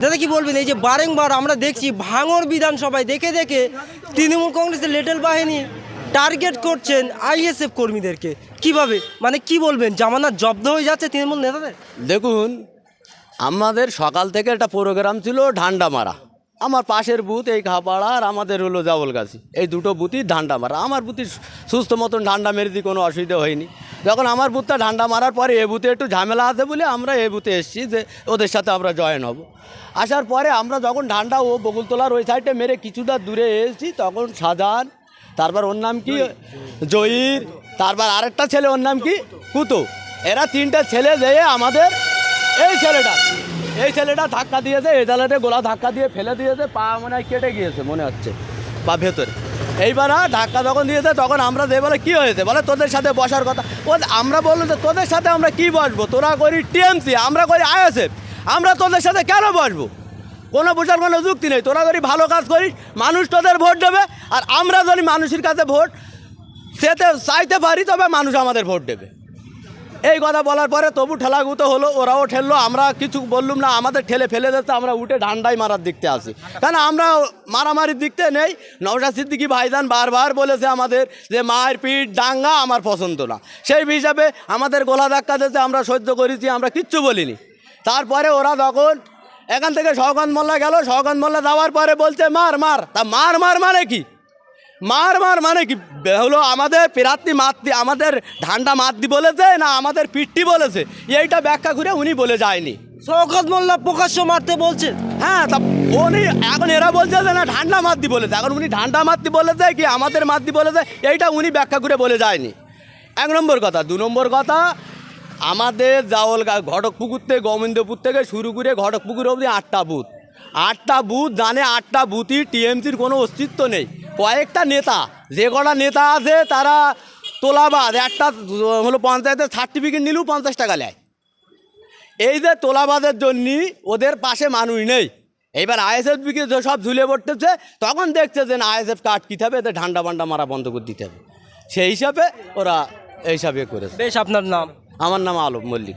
দাদা কি বলবেন? এই যে বারেংবার আমরা দেখছি ভাঙর বিধানসভায় দেখে দেখে তৃণমূল কংগ্রেসের লিটল বাহিনী টার্গেট করছেন আইএসএফ কর্মীদেরকে। কীভাবে? মানে কি বলবেন? জামানত জব্দ হয়ে যাচ্ছে তৃণমূল নেতাদের? দেখুন, আমাদের সকাল থেকে একটা প্রোগ্রাম ছিল ঢান্ডা মারা। আমার পাশের বুথ এই খাপাড়া আর আমাদের হলো জাবলগাছি। এই দুটো বুথই ঢান্ডা মারা। আমার বুথই সুস্থ মতন ঢান্ডা মেরেছি কোনো অসুবিধা হয়নি। যখন আমার বুথটা ঢান্ডা মারার পরে এ বুথে একটু ঝামেলা আছে বলে আমরা এ বুথে এসেছি যে ওদের সাথে আমরা জয়েন হব। আসার পরে আমরা যখন ঢান্ডা ও বকুলতলার ওই সাইডে মেরে কিছুটা দূরে এসেছি, তখন সাজান, তারপর ওর নাম কি? জয়ীর, তারপর আরেকটা ছেলে ওর নাম কি? কুতো। এরা তিনটা ছেলে যেয়ে আমাদের এই ছেলেটা এই ছেলেটা ধাক্কা দিয়েছে এই ছেলেটা গোলা ধাক্কা দিয়ে ফেলে দিয়েছে, পা মনে হয় কেটে গিয়েছে, মনে হচ্ছে পা ভেতরে। এইবার ধাক্কা যখন দিয়েছে তখন আমরা যে বলে, কী হয়েছে? বলে, তোদের সাথে বসার কথা। ও, আমরা বলল যে, তোদের সাথে আমরা কি বসবো? তোরা করি টিএমসি, আমরা করি আইএসএফ। আমরা তোদের সাথে কেন বসবো? কোনো বোঝার কোনো যুক্তি নেই। তোরা যদি ভালো কাজ করিস, মানুষ তোদের ভোট দেবে। আর আমরা যদি মানুষের কাছে ভোট, সেতে চাইতে পারি, তবে মানুষ আমাদের ভোট দেবে। এই কথা বলার পরে তবু ঠেলাগুতো হলো, ওরাও ঠেললো, আমরা কিছু বললুম না, আমাদের ঠেলে ফেলে দিতে আমরা উঠে ঢান্ডাই মারার দিকতে আসি কারণ আমরা মারামারির দিকতে নেই নওশা সিদ্দিকি ভাইজান বারবার বলেছে আমাদের যে মায়ের পিঠ ডাঙ্গা আমার পছন্দ না। সেই হিসাবে আমাদের গোলা ধাক্কা দিতে আমরা সহ্য করেছি, আমরা কিচ্ছু বলিনি। তারপরে ওরা তখন এখান থেকে সহকান্ত মোল্লা গেল সহকান্ত মোল্লা যাওয়ার পরে বলছে, মার মার। তা মার মার মানে কি? মার মার মানে কি হলো আমাদের প্রার্থী মাতৃ আমাদের ধান্ডা মাতৃ বলেছে না আমাদের পিট্টি বলেছে? এইটা ব্যাখ্যা করে উনি বলে যায়নি। শওকত মোল্লা প্রকাশ্য মারতে বলছে। হ্যাঁ তা উনি এখন এরা বলছে যে না ঠান্ডা মাতৃ বলেছে। এখন উনি ঠান্ডা মাতৃ বলেছে কি আমাদের মাতৃ বলেছে এইটা উনি ব্যাখ্যা করে বলে যায়নি। এক নম্বর কথা দু নম্বর কথা আমাদের জাওল ঘটকপুকুর থেকে গোবিন্দপুর থেকে শুরু করে ঘটকপুকুর অবধি আটটা বুথ। আটটা বুথ জানে আটটা বুথই টিএমসির কোনো অস্তিত্ব নেই। কয়েকটা নেতা যে কটা নেতা আছে তারা তোলাবাদ একটা হলো পঞ্চায়েতের সার্টিফিকেট নিলেও পঞ্চাশ টাকা নেয় এই যে তোলাবাদের জন্য ওদের পাশে মানুষ নেই। এইবার আইএসএফ বিকে সব ঝুলে পড়তেছে তখন দেখছে যে না আইএসএফ কাট কিতে হবে এদের ঠান্ডা বান্ডা মারা বন্ধ করে দিতে হবে। সেই হিসাবে ওরা এই হিসাবে করেছে। বেশ আপনার নাম? আমার নাম আলম মল্লিক।